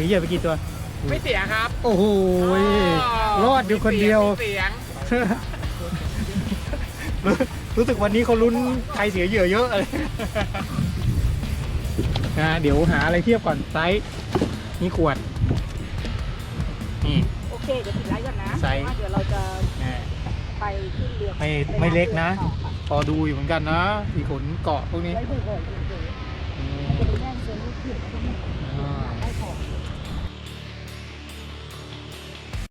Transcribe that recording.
สียเหยื่อไปกี่ตัว ไม่เสียครับโอ้โหรอดอยู่คนเดียว มีเสียง รู้รู้สึกวันนี้เขาลุ้นใครเสียเหยื่อเยอะเลยนะเดี๋ยวหาอะไรเทียบก่อนไซส์นี่ขวด นี่ โอเค เดี๋ยวปิดไลฟ์ก่อนนะไซส์เราะว่าเดี๋ยวเราจะนะไปขึ้นเรือไม่ไม่เล็กนะ พอดูอยู่เหมือนกันนะที่ขนเกาะพวกนี้ไว้เผื่อๆ